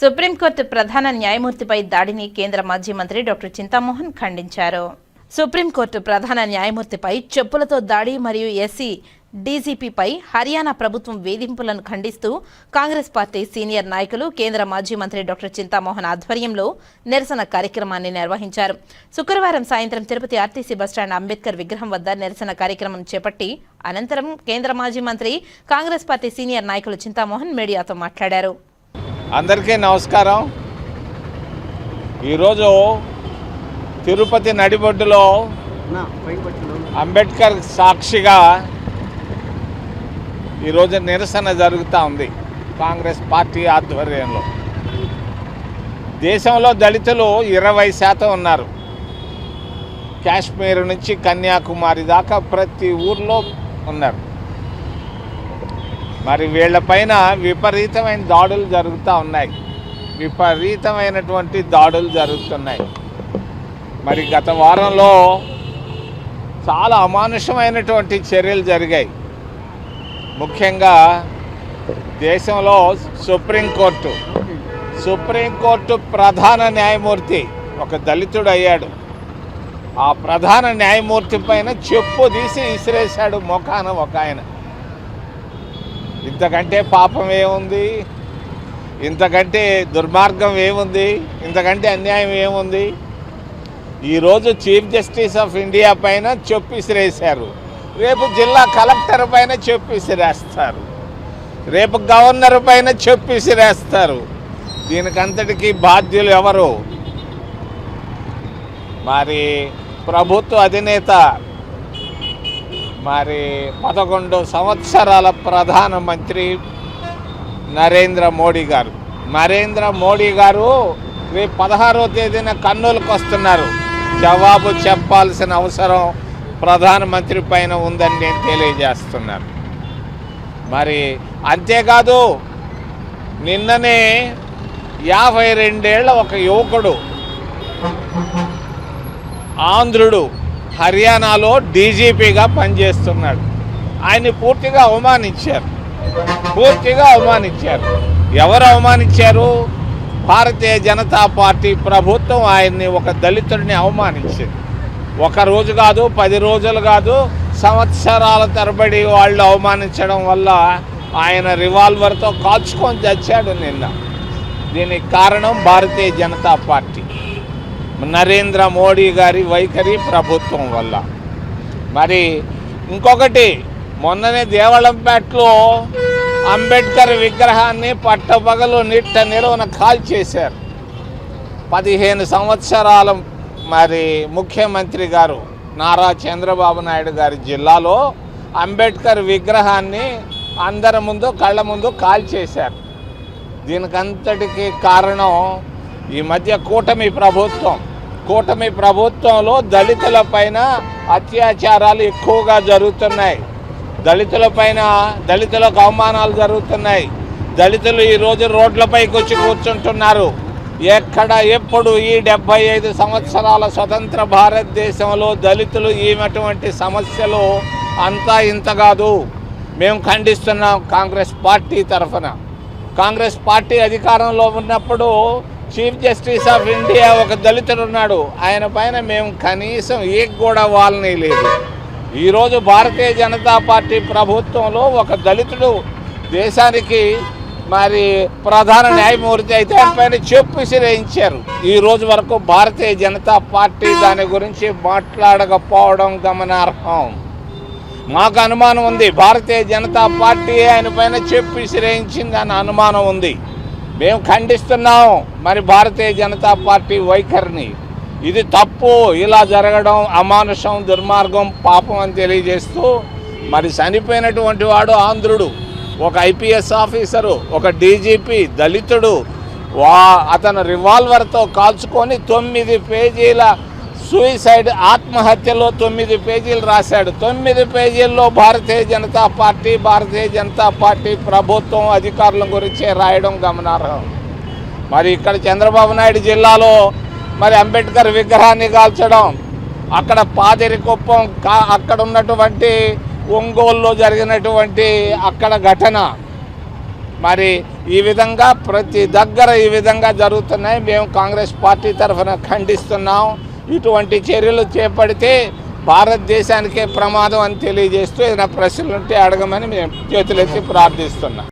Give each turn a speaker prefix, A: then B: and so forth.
A: Supreme court ప్రధాన న్యాయమూర్తిపై దాడిని కేంద్ర మాజీ మంత్రి డాక్టర్ చింతామోహన్ ఖండించారు. సుప్రీంకోర్టు ప్రధాన న్యాయమూర్తిపై చెప్పులతో దాడి మరియు ఎస్సీ డీజీపీపై హర్యానా ప్రభుత్వం వేధింపులను ఖండిస్తూ కాంగ్రెస్ పార్టీ సీనియర్ నాయకులు కేంద్ర మాజీ మంత్రి డాక్టర్ చింతామోహన్ ఆధ్వర్యంలో నిరసన కార్యక్రమాన్ని నిర్వహించారు. శుక్రవారం సాయంత్రం తిరుపతి ఆర్టీసీ బస్టాండ్ అంబేద్కర్ విగ్రహం వద్ద నిరసన కార్యక్రమం చేపట్టి అనంతరం కేంద్ర మాజీ మంత్రి కాంగ్రెస్ పార్టీ సీనియర్ నాయకులు చింతామోహన్ మీడియాతో మాట్లాడారు.
B: అందరికీ నమస్కారం. ఈరోజు తిరుపతి నడిబొడ్డులో అంబేద్కర్ సాక్షిగా ఈరోజు నిరసన జరుగుతూ ఉంది కాంగ్రెస్ పార్టీ ఆధ్వర్యంలో. దేశంలో దళితులు ఇరవై శాతం ఉన్నారు. కాశ్మీర్ నుంచి కన్యాకుమారి దాకా ప్రతి ఊర్లో ఉన్నారు. మరి వీళ్ళపైన విపరీతమైన దాడులు జరుగుతూ ఉన్నాయి. విపరీతమైనటువంటి దాడులు జరుగుతున్నాయి. మరి గత వారంలో చాలా అమానుషమైనటువంటి చర్యలు జరిగాయి. ముఖ్యంగా దేశంలో సుప్రీంకోర్టు సుప్రీంకోర్టు ప్రధాన న్యాయమూర్తి ఒక దళితుడు అయ్యాడు ఆ ప్రధాన న్యాయమూర్తి పైన చెప్పు తీసి విసిరేశాడు మొఖాన ఒక ఆయన. ఇంతకంటే పాపం ఏముంది? ఇంతకంటే దుర్మార్గం ఏముంది? ఇంతకంటే అన్యాయం ఏముంది? ఈరోజు చీఫ్ జస్టిస్ ఆఫ్ ఇండియా పైన చొప్పిసిరేశారు. రేపు జిల్లా కలెక్టర్ పైన చొప్పిసిరేస్తారు. రేపు గవర్నర్ పైన చొప్పిసిరేస్తారు. దీనికంతటికీ బాధ్యులు ఎవరు? మరి ప్రభుత్వ అధినేత మరి పదకొండు సంవత్సరాల ప్రధానమంత్రి నరేంద్ర మోడీ గారు. నరేంద్ర మోడీ గారు రేపు పదహారో తేదీన కర్నూలుకు వస్తున్నారు. జవాబు చెప్పాల్సిన అవసరం ప్రధానమంత్రి పైన ఉందని నేను తెలియజేస్తున్నాను. మరి అంతేకాదు నిన్ననే యాభై రెండేళ్ళ ఒక యువకుడు ఆంధ్రుడు హర్యానాలో డీజీపీగా పనిచేస్తున్నాడు. ఆయన్ని పూర్తిగా అవమానించారు. పూర్తిగా అవమానించారు. ఎవరు అవమానించారు? భారతీయ జనతా పార్టీ ప్రభుత్వం ఆయన్ని ఒక దళితుడిని అవమానించింది. ఒక రోజు కాదు పది రోజులు కాదు సంవత్సరాల తరబడి వాళ్ళు అవమానించడం వల్ల ఆయన రివాల్వర్తో కాల్చుకొని చచ్చాడు నిన్న. దీనికి కారణం భారతీయ జనతా పార్టీ. నరేంద్ర మోడీ గారి వైఖరి ప్రభుత్వం వల్ల. మరి ఇంకొకటి మొన్ననే దేవళంపేటలో అంబేద్కర్ విగ్రహాన్ని పట్టపగలు నిట్ట నిలువన కాల్ చేశారు. పదిహేను సంవత్సరాల మరి ముఖ్యమంత్రి గారు నారా చంద్రబాబు నాయుడు గారి జిల్లాలో అంబేద్కర్ విగ్రహాన్ని అందరి ముందు కళ్ళ ముందు కాల్ చేశారు. దీనికంతటికి కారణం ఈ మధ్య కూటమి ప్రభుత్వం కూటమి ప్రభుత్వంలో దళితుల పైన అత్యాచారాలు ఎక్కువగా జరుగుతున్నాయి. దళితుల పైన దళితులకు అవమానాలు జరుగుతున్నాయి. దళితులు ఈరోజు రోడ్లపైకి వచ్చి కూర్చుంటున్నారు. ఎక్కడ ఎప్పుడు ఈ డెబ్భై ఐదు సంవత్సరాల స్వతంత్ర భారతదేశంలో దళితులు ఈమెటువంటి సమస్యలు అంతా ఇంత కాదు. మేము ఖండిస్తున్నాం కాంగ్రెస్ పార్టీ తరఫున. కాంగ్రెస్ పార్టీ అధికారంలో ఉన్నప్పుడు చీఫ్ జస్టిస్ ఆఫ్ ఇండియా ఒక దళితుడు ఉన్నాడు. ఆయన పైన మేము కనీసం ఏ కూడా వాళ్ళని లేదు. ఈరోజు భారతీయ జనతా పార్టీ ప్రభుత్వంలో ఒక దళితుడు దేశానికి మరి ప్రధాన న్యాయమూర్తి అయితే ఆయన పైన చెప్పు విసిరేయించారు. ఈ రోజు వరకు భారతీయ జనతా పార్టీ దాని గురించి మాట్లాడకపోవడం గమనార్హం. మాకు అనుమానం ఉంది. భారతీయ జనతా పార్టీ ఆయన పైన చెప్పు విసిరేయించింది అని అనుమానం ఉంది. మేము ఖండిస్తున్నాం మరి భారతీయ జనతా పార్టీ వైఖరిని. ఇది తప్పు ఇలా జరగడం అమానుషం దుర్మార్గం పాపం అని తెలియజేస్తూ మరి చనిపోయినటువంటి వాడు ఆంధ్రుడు ఒక ఐపీఎస్ ఆఫీసరు ఒక డీజీపీ దళితుడు వా అతను రివాల్వర్తో కాల్చుకొని తొమ్మిది పేజీల సూయిసైడ్ ఆత్మహత్యలో తొమ్మిది పేజీలు రాశాడు. తొమ్మిది పేజీల్లో భారతీయ జనతా పార్టీ భారతీయ జనతా పార్టీ ప్రభుత్వం అధికారుల గురించే రాయడం గమనార్హం. మరి ఇక్కడ చంద్రబాబు నాయుడు జిల్లాలో మరి అంబేద్కర్ విగ్రహాన్ని కాల్చడం అక్కడ పాదిరికుప్పం కా అక్కడ ఉన్నటువంటి ఒంగోలులో జరిగినటువంటి అక్కడ ఘటన. మరి ఈ విధంగా ప్రతి దగ్గర ఈ విధంగా జరుగుతున్నాయి. మేము కాంగ్రెస్ పార్టీ తరఫున ఖండిస్తున్నాం. ఇటువంటి చర్యలు చేపడితే భారతదేశానికే ప్రమాదం అని తెలియజేస్తూ ఏదైనా ప్రశ్నలు ఉంటే అడగమని మేము చేతులెత్తి ప్రార్థిస్తున్నాం.